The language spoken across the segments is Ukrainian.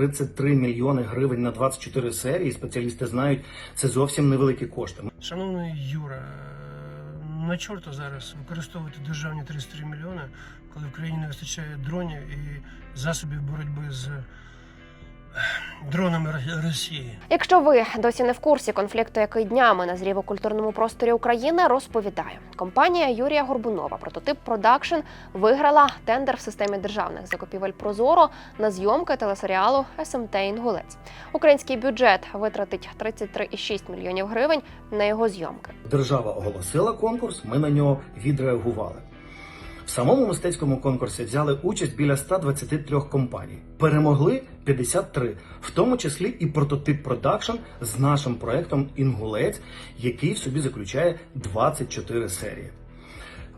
33 мільйони гривень на 24 серії. Спеціалісти знають, це зовсім невеликі кошти. Шановний Юра, на чорта зараз використовувати державні 33 мільйони, коли в країні не вистачає дронів і засобів боротьби з дронами Росії. Якщо ви досі не в курсі конфлікту, який днями назрів у культурному просторі України, розповідаю. Компанія Юрія Горбунова, прототип Продакшн, виграла тендер в системі державних закупівель Прозоро на зйомки телесеріалу СМТ Інгулець. Український бюджет витратить 33,6 мільйонів гривень на його зйомки. Держава оголосила конкурс, ми на нього відреагували. В самому мистецькому конкурсі взяли участь біля 123 компаній. Перемогли 53, в тому числі і прототип продакшн з нашим проектом Інгулець, який в собі заключає 24 серії.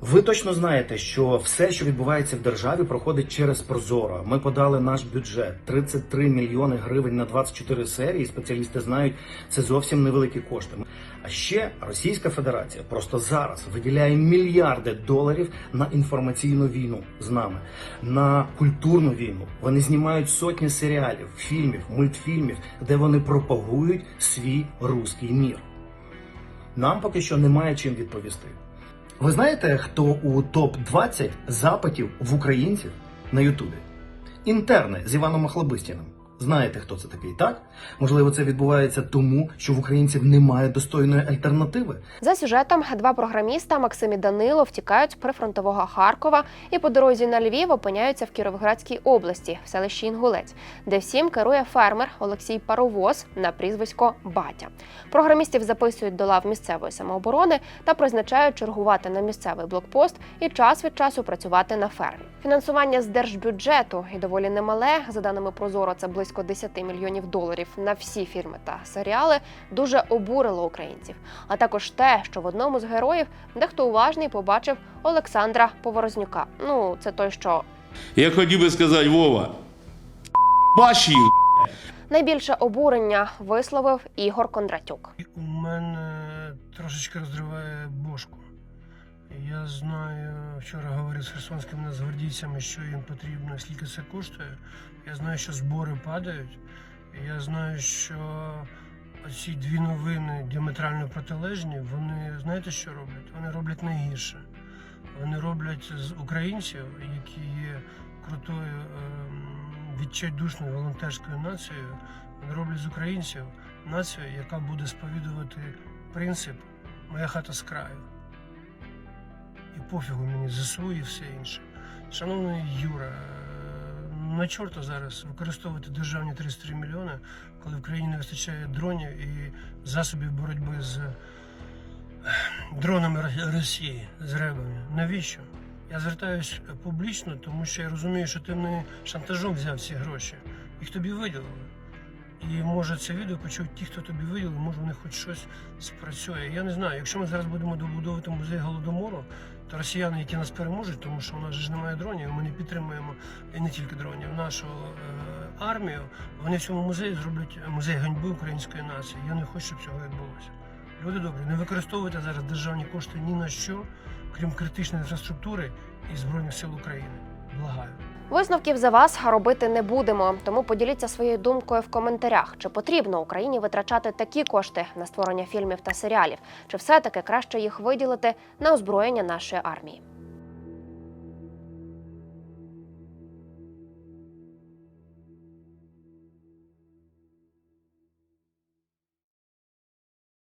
Ви точно знаєте, що все, що відбувається в державі, проходить через Прозоро. Ми подали наш бюджет 33 мільйони гривень на 24 серії. Спеціалісти знають, це зовсім невеликі кошти. А ще Російська Федерація просто зараз виділяє мільярди доларів на інформаційну війну з нами, на культурну війну. Вони знімають сотні серіалів, фільмів, мультфільмів, де вони пропагують свій руський мір. Нам поки що немає чим відповісти. Ви знаєте, хто у топ 20 запитів в українців на Ютубі? Інтерни з Іваном Охлобистіним. Знаєте, хто це такий, так? Можливо, це відбувається тому, що в українців немає достойної альтернативи. За сюжетом два програміста Максим і Данило втікають з прифронтового Харкова і по дорозі на Львів опиняються в Кіровоградській області, в селищі Інгулець, де всім керує фермер Олексій Паровоз на прізвисько Батя. Програмістів записують до лав місцевої самооборони та призначають чергувати на місцевий блокпост і час від часу працювати на фермі. Фінансування з держбюджету і доволі немале. За даними Прозоро, це близько 10 мільйонів доларів на всі фільми та серіали. Дуже обурило українців. А також те, що в одному з героїв дехто уважний побачив Олександра Поворознюка. Ну, це той, що Я хотів би сказати, Вова, баш їх. найбільше обурення висловив Ігор Кондратюк. У мене трошечки розриває бошку. Я знаю, вчора говорив з херсонськими нацгвардійцями, що їм потрібно, скільки це коштує. Я знаю, що збори падають. Я знаю, що ці дві новини діаметрально протилежні, вони знаєте, що роблять? Вони роблять найгірше. Вони роблять з українців, які є крутою ем, відчайдушною волонтерською нацією, вони роблять з українців націю, яка буде сповідувати принцип Моя хата з краю. І пофігу мені ЗСУ і все інше. Шановний Юра, на чорта зараз використовувати державні 33 мільйони, коли в країні не вистачає дронів і засобів боротьби з дронами Росії, з ребами. Навіщо? Я звертаюсь публічно, тому що я розумію, що ти не шантажом взяв ці гроші. Їх тобі виділили. І може це відео почують ті, хто тобі виділив, може в них хоч щось спрацює. Я не знаю, якщо ми зараз будемо добудовувати музей голодомору, то росіяни, які нас переможуть, тому що у нас ж немає дронів, ми не підтримуємо і не тільки дронів, нашу е, армію, вони в цьому музеї зроблять музей ганьби української нації. Я не хочу, щоб цього відбулося. Люди добрі, не використовуйте зараз державні кошти ні на що, крім критичної інфраструктури і Збройних сил України. Благаю. Висновків за вас робити не будемо. Тому поділіться своєю думкою в коментарях, чи потрібно Україні витрачати такі кошти на створення фільмів та серіалів, чи все таки краще їх виділити на озброєння нашої армії.